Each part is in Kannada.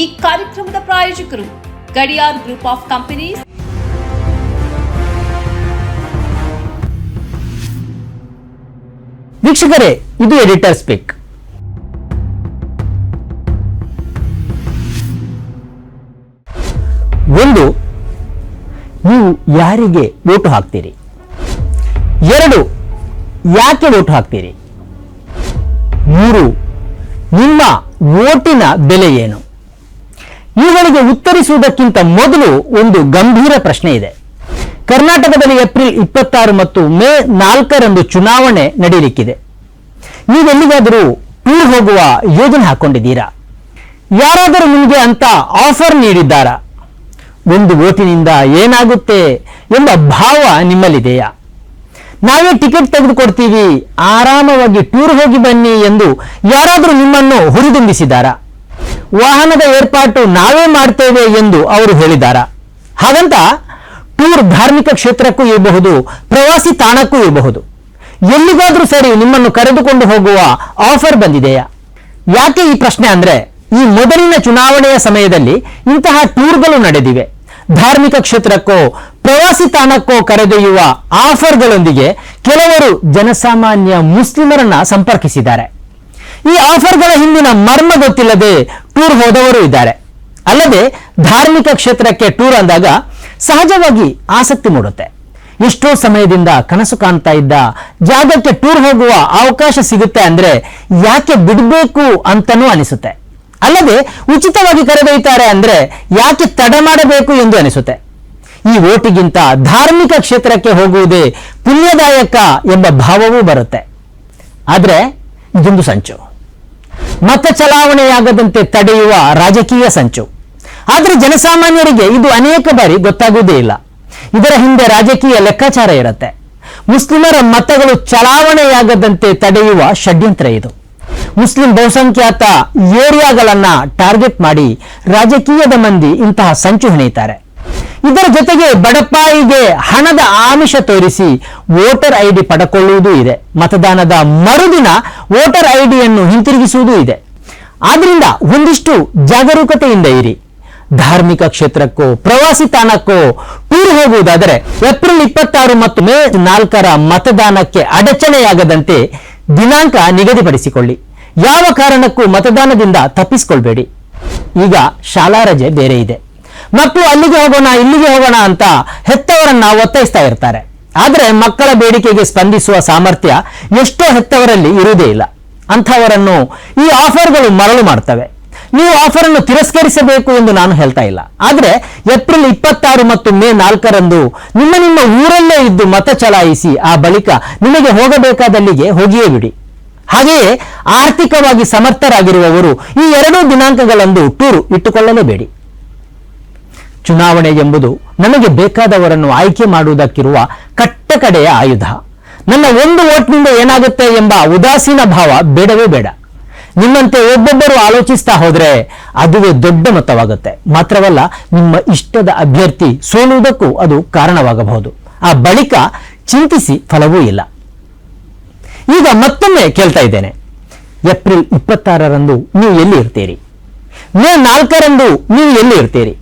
ಈ ಕಾರ್ಯಕ್ರಮದ ಪ್ರಾಯೋಜಕರು ಗಡಿಯಾರ್ ಗ್ರೂಪ್ ಆಫ್ ಕಂಪನೀಸ್. ವೀಕ್ಷಕರೇ, ಇದು ಎಡಿಟರ್ ಸ್ಪೀಕ್. ಒಂದು, ನೀವು ಯಾರಿಗೆ ವೋಟು ಹಾಕ್ತೀರಿ? ಎರಡು, ಯಾಕೆ ವೋಟು ಹಾಕ್ತೀರಿ? ಮೂರು, ನಿಮ್ಮ ವೋಟಿನ ಬೆಲೆ ಏನು? ಇವುಗಳಿಗೆ ಉತ್ತರಿಸುವುದಕ್ಕಿಂತ ಮೊದಲು ಒಂದು ಗಂಭೀರ ಪ್ರಶ್ನೆ ಇದೆ. ಕರ್ನಾಟಕದಲ್ಲಿ ಏಪ್ರಿಲ್ ಇಪ್ಪತ್ತಾರು ಮತ್ತು ಮೇ ನಾಲ್ಕರಂದು ಚುನಾವಣೆ ನಡೆಯಲಿಕ್ಕಿದೆ ನೀವೆಲ್ಲಿಗಾದರೂ ಟೂರ್ ಹೋಗುವ ಯೋಜನೆ ಹಾಕೊಂಡಿದ್ದೀರಾ? ಯಾರಾದರೂ ನಿಮಗೆ ಅಂತ ಆಫರ್ ನೀಡಿದ್ದಾರಾ? ಒಂದು ಓಟಿನಿಂದ ಏನಾಗುತ್ತೆ ಎಂಬ ಭಾವ ನಿಮ್ಮಲ್ಲಿದೆಯಾ? ನಾವೇ ಟಿಕೆಟ್ ತೆಗೆದುಕೊಡ್ತೀವಿ, ಆರಾಮವಾಗಿ ಟೂರ್ ಹೋಗಿ ಬನ್ನಿ ಎಂದು ಯಾರಾದರೂ ನಿಮ್ಮನ್ನು ಹುರಿದುಂಬಿಸಿದ್ದಾರಾ? ವಾಹನದ ಏರ್ಪಾಟು ನಾವೇ ಮಾಡ್ತೇವೆ ಎಂದು ಅವರು ಹೇಳಿದ್ದಾರಾ ಹಾಗಂತ ಟೂರ್ ಧಾರ್ಮಿಕ ಕ್ಷೇತ್ರಕ್ಕೂ ಇರಬಹುದು, ಪ್ರವಾಸಿ ತಾಣಕ್ಕೂ ಇರಬಹುದು. ಎಲ್ಲಿಗಾದ್ರೂ ಸರಿ ನಿಮ್ಮನ್ನು ಕರೆದುಕೊಂಡು ಹೋಗುವ ಆಫರ್ ಬಂದಿದೆಯಾ? ಯಾಕೆ ಈ ಪ್ರಶ್ನೆ ಅಂದ್ರೆ, ಈ ಮೊದಲಿನ ಚುನಾವಣೆಯ ಸಮಯದಲ್ಲಿ ಇಂತಹ ಟೂರ್ಗಳು ನಡೆದಿವೆ. ಧಾರ್ಮಿಕ ಕ್ಷೇತ್ರಕ್ಕೋ, ಪ್ರವಾಸಿ ತಾಣಕ್ಕೋ ಕರೆದೊಯ್ಯುವ ಆಫರ್ಗಳೊಂದಿಗೆ ಕೆಲವರು ಜನಸಾಮಾನ್ಯ ಮುಸ್ಲಿಮರನ್ನ ಸಂಪರ್ಕಿಸಿದ್ದಾರೆ. ಈ ಆಫರ್ಗಳ ಹಿಂದಿನ ಮರ್ಮ ಗೊತ್ತಿಲ್ಲದೆ ಟೂರ್ ಹೋದವರು ಇದ್ದಾರೆ. ಅಲ್ಲದೆ ಧಾರ್ಮಿಕ ಕ್ಷೇತ್ರಕ್ಕೆ ಟೂರ್ ಅಂದಾಗ ಸಹಜವಾಗಿ ಆಸಕ್ತಿ ಮೂಡುತ್ತೆ. ಎಷ್ಟೋ ಸಮಯದಿಂದ ಕನಸು ಕಾಣ್ತಾ ಇದ್ದ ಜಾಗಕ್ಕೆ ಟೂರ್ ಹೋಗುವ ಅವಕಾಶ ಸಿಗುತ್ತೆ ಅಂದ್ರೆ ಯಾಕೆ ಬಿಡಬೇಕು ಅಂತನೂ ಅನಿಸುತ್ತೆ. ಅಲ್ಲದೆ ಉಚಿತವಾಗಿ ಕರೆದೊಯ್ತಾರೆ ಅಂದ್ರೆ ಯಾಕೆ ತಡ ಮಾಡಬೇಕು ಎಂದು ಅನಿಸುತ್ತೆ. ಈ ಓಟಿಗಿಂತ ಧಾರ್ಮಿಕ ಕ್ಷೇತ್ರಕ್ಕೆ ಹೋಗುವುದೇ ಪುಣ್ಯದಾಯಕ ಎಂಬ ಭಾವವೂ ಬರುತ್ತೆ. ಆದ್ರೆ ಇದೊಂದು ಸಂಚು. ಮತ ಚಲಾವಣೆಯಾಗದಂತೆ ತಡೆಯುವ ರಾಜಕೀಯ ಸಂಚು. ಆದರೆ ಜನಸಾಮಾನ್ಯರಿಗೆ ಇದು ಅನೇಕ ಬಾರಿ ಗೊತ್ತಾಗುವುದೇ ಇಲ್ಲ. ಇದರ ಹಿಂದೆ ರಾಜಕೀಯ ಲೆಕ್ಕಾಚಾರ ಇರುತ್ತೆ. ಮುಸ್ಲಿಮರ ಮತಗಳು ಚಲಾವಣೆಯಾಗದಂತೆ ತಡೆಯುವ ಷಡ್ಯಂತ್ರ ಇದು. ಮುಸ್ಲಿಂ ಬಹುಸಂಖ್ಯಾತ ಏರಿಯಾಗಳನ್ನ ಟಾರ್ಗೆಟ್ ಮಾಡಿ ರಾಜಕೀಯದ ಮಂದಿ ಇಂತಹ ಸಂಚು ಹೆಣೆಯುತ್ತಾರೆ. ಇದರ ಜೊತೆಗೆ ಬಡಪಾಯಿಗೆ ಹಣದ ಆಮಿಷ ತೋರಿಸಿ ವೋಟರ್ ಐಡಿ ಪಡ್ಕೊಳ್ಳುವುದು ಇದೆ. ಮತದಾನದ ಮರುದಿನ ವೋಟರ್ ಐಡಿಯನ್ನು ಹಿಂತಿರುಗಿಸುವುದೂ ಇದೆ. ಆದ್ರಿಂದ ಒಂದಿಷ್ಟು ಜಾಗರೂಕತೆಯಿಂದ ಇರಿ. ಧಾರ್ಮಿಕ ಕ್ಷೇತ್ರಕ್ಕೋ, ಪ್ರವಾಸಿ ತಾಣಕ್ಕೋ ಟೂರ್ ಹೋಗುವುದಾದರೆ ಏಪ್ರಿಲ್ ಇಪ್ಪತ್ತಾರು ಮತ್ತು ಮೇ ನಾಲ್ಕರ ಮತದಾನಕ್ಕೆ ಅಡಚಣೆಯಾಗದಂತೆ ದಿನಾಂಕ ನಿಗದಿಪಡಿಸಿಕೊಳ್ಳಿ. ಯಾವ ಕಾರಣಕ್ಕೂ ಮತದಾನದಿಂದ ತಪ್ಪಿಸಿಕೊಳ್ಬೇಡಿ. ಈಗ ಶಾಲಾ ರಜೆ ಬೇರೆ ಇದೆ. ಮಕ್ಕಳು ಅಲ್ಲಿಗೆ ಹೋಗೋಣ, ಇಲ್ಲಿಗೆ ಹೋಗೋಣ ಅಂತ ಹೆತ್ತವರನ್ನ ಒತ್ತಾಯಿಸ್ತಾ ಇರ್ತಾರೆ. ಆದರೆ ಮಕ್ಕಳ ಬೇಡಿಕೆಗೆ ಸ್ಪಂದಿಸುವ ಸಾಮರ್ಥ್ಯ ಎಷ್ಟೋ ಹೆತ್ತವರಲ್ಲಿ ಇರುವುದೇ ಇಲ್ಲ. ಅಂಥವರನ್ನು ಈ ಆಫರ್ಗಳು ಮರಳು ಮಾಡ್ತವೆ. ನೀವು ಆಫರ್ ಅನ್ನು ತಿರಸ್ಕರಿಸಬೇಕು ಎಂದು ನಾನು ಹೇಳ್ತಾ ಇಲ್ಲ. ಆದ್ರೆ ಏಪ್ರಿಲ್ ಇಪ್ಪತ್ತಾರು ಮತ್ತು ಮೇ ನಾಲ್ಕರಂದು ನಿಮ್ಮ ನಿಮ್ಮ ಊರಲ್ಲೇ ಇದ್ದು ಮತ ಚಲಾಯಿಸಿ ಆ ಬಳಿಕ ನಿಮಗೆ ಹೋಗಬೇಕಾದಲ್ಲಿಗೆ ಹೋಗಿಯೇ ಬಿಡಿ. ಹಾಗೆಯೇ ಆರ್ಥಿಕವಾಗಿ ಸಮರ್ಥರಾಗಿರುವವರು ಈ ಎರಡೂ ದಿನಾಂಕಗಳಂದು ಟೂರು ಇಟ್ಟುಕೊಳ್ಳಲೇಬೇಡಿ ಚುನಾವಣೆ ಎಂಬುದು ನಮಗೆ ಬೇಕಾದವರನ್ನು ಆಯ್ಕೆ ಮಾಡುವುದಕ್ಕಿರುವ ಕಟ್ಟಕಡೆಯ ಆಯುಧ. ನನ್ನ ಒಂದು ಓಟ್ನಿಂದ ಏನಾಗುತ್ತೆ ಎಂಬ ಉದಾಸೀನ ಭಾವ ಬೇಡವೇ ಬೇಡ. ನಿಮ್ಮಂತೆ ಒಬ್ಬೊಬ್ಬರು ಆಲೋಚಿಸ್ತಾ ಹೋದ್ರೆ ಅದುವೇ ದೊಡ್ಡ ಮತವಾಗುತ್ತೆ ಮಾತ್ರವಲ್ಲ, ನಿಮ್ಮ ಇಷ್ಟದ ಅಭ್ಯರ್ಥಿ ಸೋಲುವುದಕ್ಕೂ ಅದು ಕಾರಣವಾಗಬಹುದು. ಆ ಬಳಿಕ ಚಿಂತಿಸಿ ಫಲವೂ ಇಲ್ಲ. ಈಗ ಮತ್ತೊಮ್ಮೆ ಕೇಳ್ತಾ ಇದ್ದೇನೆ. ಏಪ್ರಿಲ್ ಇಪ್ಪತ್ತಾರರಂದು ನೀವು ಎಲ್ಲಿ ಇರ್ತೀರಿ? ಮೇ ನಾಲ್ಕರಂದು ನೀವು ಎಲ್ಲಿ ಇರ್ತೀರಿ?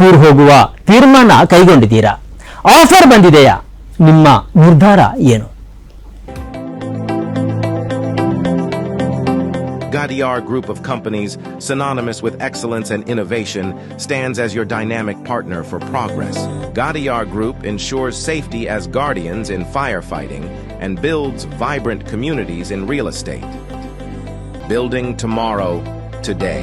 ಟೂರ್ ಹೋಗುವ ತೀರ್ಮಾನ ಕೈಗೊಂಡಿದ್ದೀರಾ ಆಫರ್ ಬಂದಿದೆಯಾ ನಿಮ್ಮ ನಿರ್ಧಾರ ಏನು Gadiar Group of Companies, synonymous with excellence and innovation, stands as your dynamic partner for progress. Gadiar Group ensures safety as guardians in firefighting and builds vibrant communities in real estate. Building tomorrow, today.